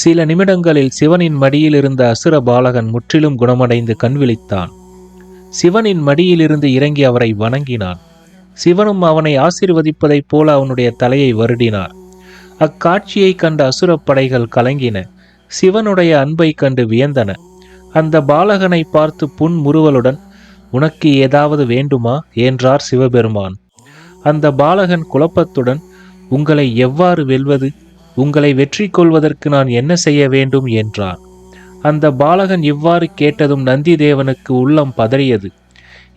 சில நிமிடங்களில் சிவனின் மடியில் இருந்த அசுர பாலகன் முற்றிலும் குணமடைந்து கண்விழித்தான் சிவனின் மடியிலிருந்து இறங்கி அவரை வணங்கினான். சிவனும் அவனை ஆசீர்வதிப்பதைப் போல அவனுடைய தலையை வருடினார். அக்காட்சியை கண்ட அசுரப் படைகள் கலங்கின. சிவனுடைய அன்பை கண்டு வியந்தன. அந்த பாலகனை பார்த்து புன்முறுவலுடன் உனக்கு ஏதாவது வேண்டுமா? என்றார் சிவபெருமான். அந்த பாலகன் குழப்பத்துடன் உங்களை எவ்வாறு வெல்வது? உங்களை வெற்றி கொள்வதற்கு நான் என்ன செய்ய வேண்டும் என்றார் அந்த பாலகன் இவ்வாறு கேட்டதும் நந்திதேவனுக்கு உள்ளம் பதறியது.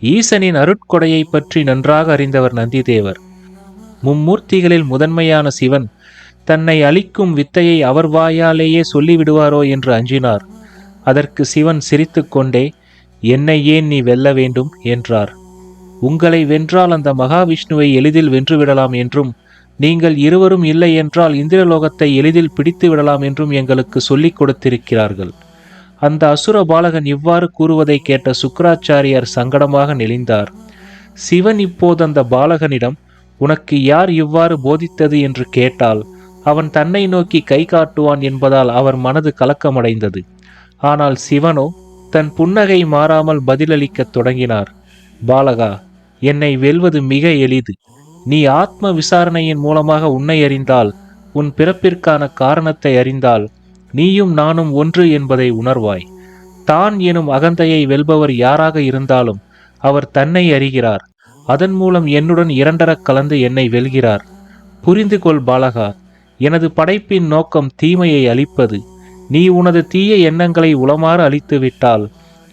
ஈசனின் அருட்கொடையை பற்றி நன்றாக அறிந்தவர் நந்திதேவர். மும்மூர்த்திகளில் முதன்மையான சிவன் தன்னை அளிக்கும் வித்தையை அவர் வாயாலேயே சொல்லிவிடுவாரோ என்று அஞ்சினார். அதற்கு சிவன் சிரித்துக்கொண்டே என்னை ஏன் நீ வெல்ல வேண்டும்? என்றார். உங்களை வென்றால் அந்த மகாவிஷ்ணுவை எளிதில் வென்றுவிடலாம் என்றும் நீங்கள் இருவரும் இல்லை என்றால் இந்திரலோகத்தை எளிதில் பிடித்து விடலாம் என்றும் எங்களுக்கு சொல்லிக் கொடுத்திருக்கிறார்கள். அந்த அசுர பாலகன் இவ்வாறு கூறுவதை கேட்ட சுக்கராச்சாரியார் சங்கடமாக நெளிந்தார். சிவன் இப்போது அந்த பாலகனிடம் உனக்கு யார் இவ்வாறு போதித்தது? என்று கேட்டால் அவன் தன்னை நோக்கி கை காட்டுவான் என்பதால் அவர் மனது கலக்கமடைந்தது. ஆனால் சிவனோ தன் புன்னகை மாறாமல் பதிலளிக்கத் தொடங்கினார். பாலகா என்னை வெல்வது மிக எளிது. நீ ஆத்ம விசாரணையின் மூலமாக உன்னை அறிந்தால் உன் பிறப்பிற்கான காரணத்தை அறிந்தால் நீயும் நானும் ஒன்று என்பதை உணர்வாய். தான் எனும் அகந்தையை வெல்பவர் யாராக இருந்தாலும் அவர் தன்னை அறிகிறார். அதன் மூலம் என்னுடன் இரண்டரக் கலந்து என்னை வெல்கிறார். புரிந்து கொள் பாலகா எனது படைப்பின் நோக்கம் தீமையை அழிப்பது. நீ உனது தீய எண்ணங்களை உளமாறு அழித்துவிட்டால்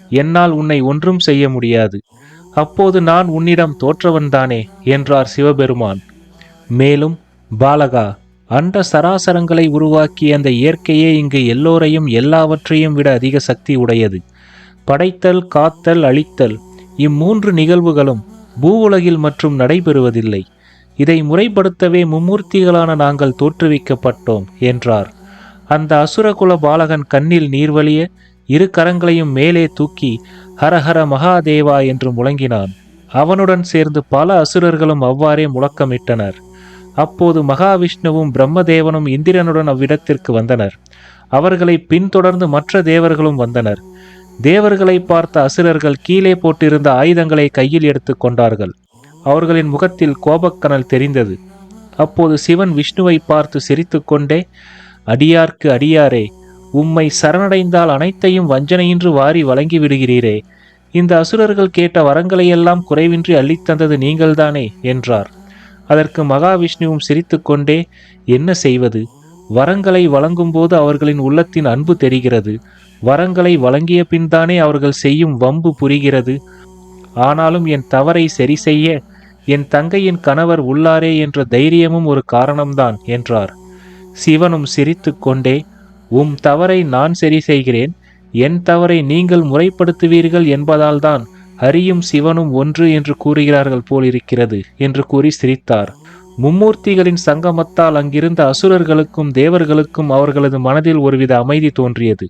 என்னால் உன்னை ஒன்றும் செய்ய முடியாது. அப்போது நான் உன்னிடம் தோற்றவன்தானே என்றார் சிவபெருமான். மேலும் பாலகா அண்ட சராசரங்களை உருவாக்கிய அந்த இயற்கையே இங்கு எல்லோரையும் எல்லாவற்றையும் விட அதிக சக்தி உடையது. படைத்தல் காத்தல் அழித்தல் இம்மூன்று நிகழ்வுகளும் பூவுலகில் மற்றும் நடைபெறுவதில்லை. இதை முறைப்படுத்தவே மும்மூர்த்திகளான நாங்கள் தோற்றுவிக்கப்பட்டோம் என்றார். அந்த அசுரகுல பாலகன் கண்ணில் நீர்வழிய இரு கரங்களையும் மேலே தூக்கி ஹரஹர மகாதேவா என்று முழங்கினான். அவனுடன் சேர்ந்து பல அசுரர்களும் அவ்வாறே முழக்கமிட்டனர். அப்போது மகாவிஷ்ணுவும் பிரம்மதேவனும் இந்திரனுடன் அவ்விடத்திற்கு வந்தனர். அவர்களை பின்தொடர்ந்து மற்ற தேவர்களும் வந்தனர். தேவர்களை பார்த்த அசுரர்கள் கீழே போட்டிருந்த ஆயுதங்களை கையில் எடுத்து கொண்டார்கள். அவர்களின் முகத்தில் கோபக்கனல் தெரிந்தது. அப்போது சிவன் விஷ்ணுவை பார்த்து சிரித்துக்கொண்டே அடியார்க்கு அடியாரே உம்மை சரணடைந்தால் அனைத்தையும் வஞ்சனையின்றி வாரி வழங்கி விடுகிறீரே இந்த அசுரர்கள் கேட்ட வரங்களையெல்லாம் குறைவின்றி அள்ளித்தந்தது நீங்கள்தானே என்றார். அதற்கு மகாவிஷ்ணுவும் சிரித்துக்கொண்டே என்ன செய்வது? வரங்களை வழங்கும்போது அவர்களின் உள்ளத்தின் அன்பு தெரிகிறது. வரங்களை வழங்கிய பின்தானே அவர்கள் செய்யும் வம்பு புரிகிறது. ஆனாலும் என் தவறை சரி செய்ய என் தங்கையின் கணவர் உள்ளாரே என்ற தைரியமும் ஒரு காரணம்தான் என்றார். சிவனும் சிரித்துக்கொண்டே உம் தவறை நான் சரி செய்கிறேன் என் தவறை நீங்கள் முறைப்படுத்துவீர்கள் என்பதால்தான் ஹரியும் சிவனும் ஒன்று என்று கூறுகிறார்கள் போலிருக்கிறது என்று கூறி சிரித்தார். மும்மூர்த்திகளின் சங்கமத்தால் அங்கிருந்த அசுரர்களுக்கும் தேவர்களுக்கும் அவர்களது மனதில் ஒருவித அமைதி தோன்றியது.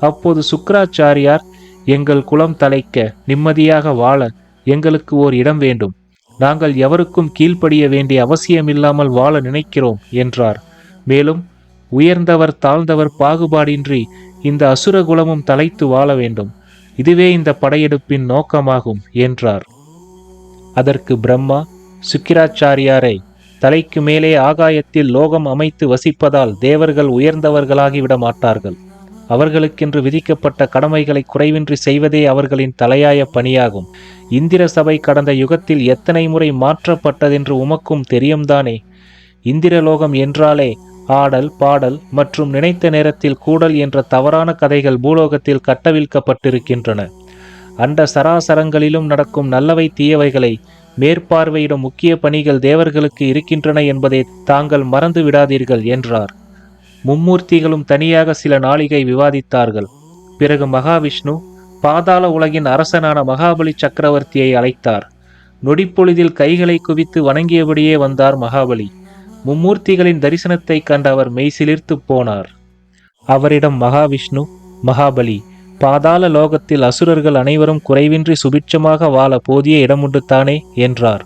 அப்போது சுக்கராச்சாரியார் எங்கள் குலம் தலைக்க நிம்மதியாக வாழ எங்களுக்கு ஓர் இடம் வேண்டும். நாங்கள் எவருக்கும் கீழ்ப்படிய வேண்டிய அவசியமில்லாமல் வாழ நினைக்கிறோம் என்றார். மேலும் உயர்ந்தவர் தாழ்ந்தவர் பாகுபாடின்றி இந்த அசுர குலமும் தலைத்து வாழ வேண்டும். இதுவே இந்த படையெடுப்பின் நோக்கமாகும் என்றார். அதற்கு பிரம்மா சுக்கிராச்சாரியாரை தலைக்கு மேலே ஆகாயத்தில் லோகம் அமைத்து வசிப்பதால் தேவர்கள் உயர்ந்தவர்களாகிவிட மாட்டார்கள். அவர்களுக்கென்று விதிக்கப்பட்ட கடமைகளை குறைவின்றி செய்வதே அவர்களின் தலையாய பணியாகும். இந்திர சபை கடந்த யுகத்தில் எத்தனை முறை மாற்றப்பட்டதென்று உமக்கும் தெரியும்தானே? இந்திரலோகம் என்றாலே ஆடல் பாடல் மற்றும் நினைத்த நேரத்தில் கூடல் என்ற தவறான கதைகள் பூலோகத்தில் கட்டவிழ்க்கப்பட்டிருக்கின்றன. அண்ட சராசரங்களிலும் நடக்கும் நல்லவை தீயவைகளை மேற்பார்வையிடும் முக்கிய பணிகள் தேவர்களுக்கு இருக்கின்றன என்பதை தாங்கள் மறந்து விடாதீர்கள் என்றார். மும்மூர்த்திகளும் தனியாக சில நாளிகை விவாதித்தார்கள். பிறகு மகாவிஷ்ணு பாதாள உலகின் அரசனான மகாபலி சக்கரவர்த்தியை அழைத்தார். நொடிப்பொழுதில் கைகளை குவித்து வணங்கியபடியே வந்தார் மகாபலி. மும்மூர்த்திகளின் தரிசனத்தை கண்ட அவர் மெய்சிலிர்த்து போனார். அவரிடம் மகாவிஷ்ணு மகாபலி பாதாள லோகத்தில் அசுரர்கள் அனைவரும் குறைவின்றி சுபிட்சமாக வாழ போதிய இடமுண்டு தானே என்றார்.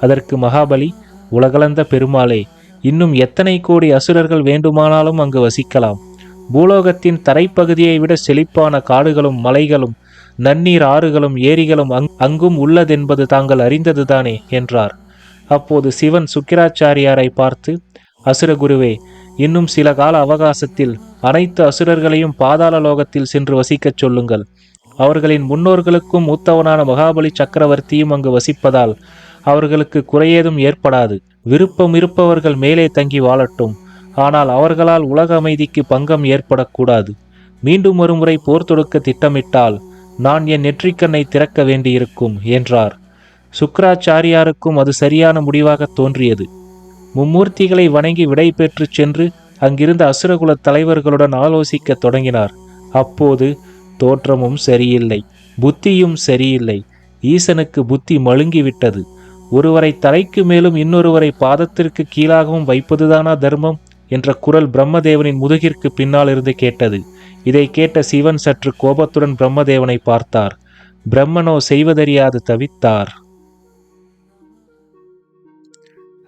அதற்கு மகாபலி உலகளந்த பெருமாளே இன்னும் எத்தனை கோடி அசுரர்கள் வேண்டுமானாலும் அங்கு வசிக்கலாம். பூலோகத்தின் தரைப்பகுதியை விட செழிப்பான காடுகளும் மலைகளும் நன்னீர் ஆறுகளும் ஏரிகளும் அங் அங்கும் உள்ளதென்பது தாங்கள் அறிந்ததுதானே என்றார். அப்போது சிவன் சுக்கிராச்சாரியாரை பார்த்து அசுரகுருவே இன்னும் சில கால அவகாசத்தில் அனைத்து அசுரர்களையும் பாதாள லோகத்தில் சென்று வசிக்கச் சொல்லுங்கள். அவர்களின் முன்னோர்களுக்கும் மூத்தவனான மகாபலி சக்கரவர்த்தியும் அங்கு வசிப்பதால் அவர்களுக்கு குறையேதும் ஏற்படாது. விருப்பம் இருப்பவர்கள் மேலே தங்கி வாழட்டும். ஆனால் அவர்களால் உலக அமைதிக்கு பங்கம் ஏற்படக்கூடாது. மீண்டும் ஒருமுறை போர் தொடுக்க திட்டமிட்டால் நான் என் நெற்றிக்கண்ணை திறக்க வேண்டியிருக்கும் என்றார். சுக்கராச்சாரியாருக்கும் அது சரியான முடிவாக தோன்றியது. மும்மூர்த்திகளை வணங்கி விடை பெற்று சென்று அங்கிருந்த அசுரகுல தலைவர்களுடன் ஆலோசிக்கத் தொடங்கினார். அப்போது தோற்றமும் சரியில்லை புத்தியும் சரியில்லை. ஈசனுக்கு புத்தி மழுங்கிவிட்டது. ஒருவரை தலைக்கு மேலும் இன்னொருவரை பாதத்திற்கு கீழாகவும் வைப்பதுதானா தர்மம்? என்ற குரல் பிரம்மதேவனின் முதுகிற்கு பின்னால் இருந்து கேட்டது. இதை கேட்ட சிவன் சற்று கோபத்துடன் பிரம்மதேவனை பார்த்தார். பிரம்மனோ செய்வதறியாது தவித்தார்.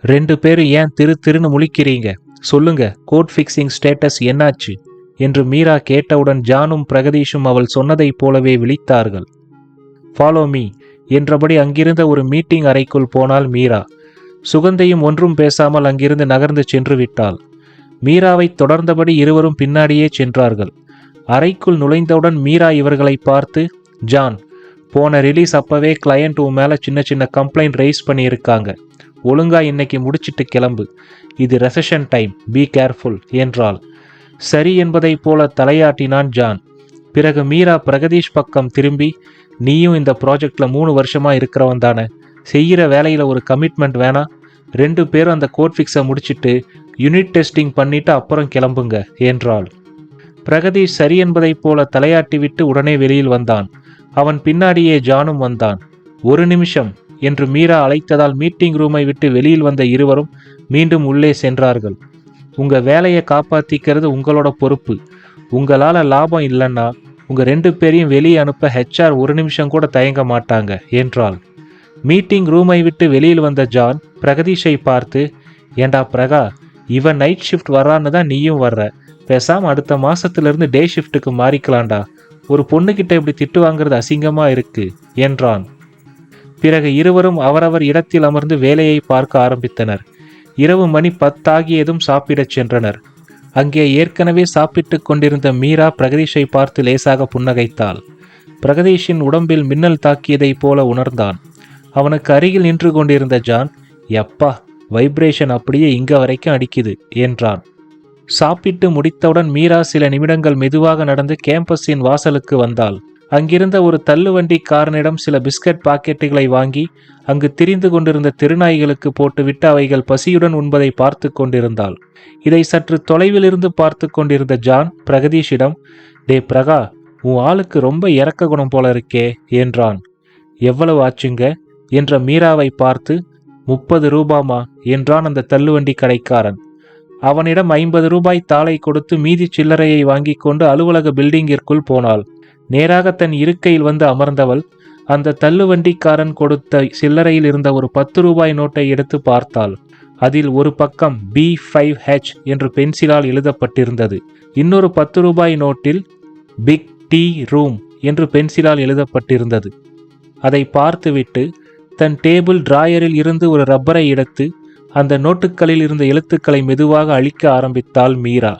ரெண்டு பேரும் ஏன் திரு திருன்னு முழிக்கிறீங்க? சொல்லுங்க கோட் ஃபிக்ஸிங் ஸ்டேட்டஸ் என்னாச்சு? என்று மீரா கேட்டவுடன் ஜானும் பிரகதீஷும் அவள் சொன்னதைப் போலவே விழித்தார்கள். ஃபாலோ மீ என்றபடி அங்கிருந்த ஒரு மீட்டிங் அறைக்குள் போனாள் மீரா. சுகந்தையும் ஒன்றும் பேசாமல் அங்கிருந்து நகர்ந்து சென்று விட்டாள். மீராவை தொடர்ந்தபடி இருவரும் பின்னாடியே சென்றார்கள். அறைக்குள் நுழைந்தவுடன் மீரா இவர்களை பார்த்து ஜான் போன ரிலீஸ் அப்பவே கிளையண்ட் உன் மேலே சின்ன சின்ன கம்ப்ளைண்ட் ரைஸ் பண்ணியிருக்காங்க. ஒழுங்கா இன்னைக்கு முடிச்சிட்டு கிளம்பு. இது ரெசஷன் டைம் பி கேர்ஃபுல் என்றாள். சரி என்பதைப் போல தலையாட்டினான் ஜான். பிறகு மீரா பிரகதீஷ் பக்கம் திரும்பி நீயும் இந்த ப்ராஜெக்ட்ல மூணு வருஷமா இருக்கிறவன் தானே. செய்கிற வேலையில ஒரு கமிட்மெண்ட் வேணாம். ரெண்டு பேரும் அந்த கோட் ஃபிக்ஸை முடிச்சிட்டு யூனிட் டெஸ்டிங் பண்ணிட்டு அப்புறம் கிளம்புங்க என்றாள். பிரகதீஷ் சரி என்பதைப் போல தலையாட்டிவிட்டு உடனே வெளியில் வந்தான். அவன் பின்னாடியே ஜானும் வந்தான். ஒரு நிமிஷம். என்று மீரா அழைத்ததால் மீட்டிங் ரூமை விட்டு வெளியில் வந்த இருவரும் மீண்டும் உள்ளே சென்றார்கள். உங்க வேலையை காப்பாத்திக்கிறது உங்களோட பொறுப்பு. உங்களால லாபம் இல்லைன்னா உங்க ரெண்டு பேரையும் வெளியே அனுப்ப ஹெச்ஆர் ஒரு நிமிஷம் கூட தயங்க மாட்டாங்க என்றாள். மீட்டிங் ரூமை விட்டு வெளியில் வந்த ஜான் பிரகதீஷை பார்த்து ஏண்டா பிரகா இவன் நைட் ஷிஃப்ட் வர்றான்னு தான் நீயும் வர்ற. பேசாம அடுத்த மாசத்திலிருந்து டே ஷிஃப்ட்டுக்கு மாறிக்கலாம்டா. ஒரு பொண்ணுகிட்ட இப்படி திட்டு வாங்குறது அசிங்கமா இருக்கு என்றான். பிறகு இருவரும் அவரவர் இடத்தில் அமர்ந்து வேலையை பார்க்க ஆரம்பித்தனர். இரவு மணி பத்தாகியதும் சாப்பிடச் சென்றனர். அங்கே ஏற்கனவே சாப்பிட்டுக் கொண்டிருந்த மீரா பிரகதீஷை பார்த்து லேசாக புன்னகைத்தாள். பிரகதீஷின் உடம்பில் மின்னல் தாக்கியதைப் போல உணர்ந்தான். அவனுக்கு அருகில் நின்று கொண்டிருந்த ஜான் எப்பா வைப்ரேஷன் அப்படியே இங்க வரைக்கும் அடிக்குது என்றான். சாப்பிட்டு முடித்தவுடன் மீரா சில நிமிடங்கள் மெதுவாக நடந்து கேம்பஸின் வாசலுக்கு வந்தாள். அங்கிருந்த ஒரு தள்ளுவண்டிக்காரனிடம் சில பிஸ்கட் பாக்கெட்டுகளை வாங்கி அங்கு திரிந்து கொண்டிருந்த திருநாய்களுக்கு போட்டுவிட்டு அவைகள் பசியுடன் உண்பதை பார்த்து கொண்டிருந்தாள். இதை சற்று தொலைவிலிருந்து பார்த்து கொண்டிருந்த ஜான் பிரகதீஷிடம் டே பிரகா உன் ஆளுக்கு ரொம்ப இறக்க குணம் போல இருக்கே என்றான். எவ்வளவு ஆச்சுங்க? என்ற மீராவை பார்த்து முப்பது ரூபாமா என்றான் அந்த தள்ளுவண்டி கடைக்காரன். அவனிடம் ஐம்பது ரூபாய் தாளை கொடுத்து மீதி சில்லறையை வாங்கிக் கொண்டு அலுவலக பில்டிங்கிற்குள் போனாள். நேராக தன் இருக்கையில் வந்து அமர்ந்தவள் அந்த தள்ளுவண்டிக்காரன் கொடுத்த சில்லறையில் இருந்த ஒரு பத்து ரூபாய் நோட்டை எடுத்து பார்த்தாள். அதில் ஒரு பக்கம் பி ஃபைவ் ஹெச் என்று பென்சிலால் எழுதப்பட்டிருந்தது. இன்னொரு பத்து ரூபாய் நோட்டில் பிக் டி ரூம் என்று பென்சிலால் எழுதப்பட்டிருந்தது. அதை பார்த்துவிட்டு தன் டேபிள் டிராயரில் இருந்து ஒரு ரப்பரை எடுத்து அந்த நோட்டுகளில் இருந்த எழுத்துக்களை மெதுவாக அழிக்க ஆரம்பித்தாள் மீரா.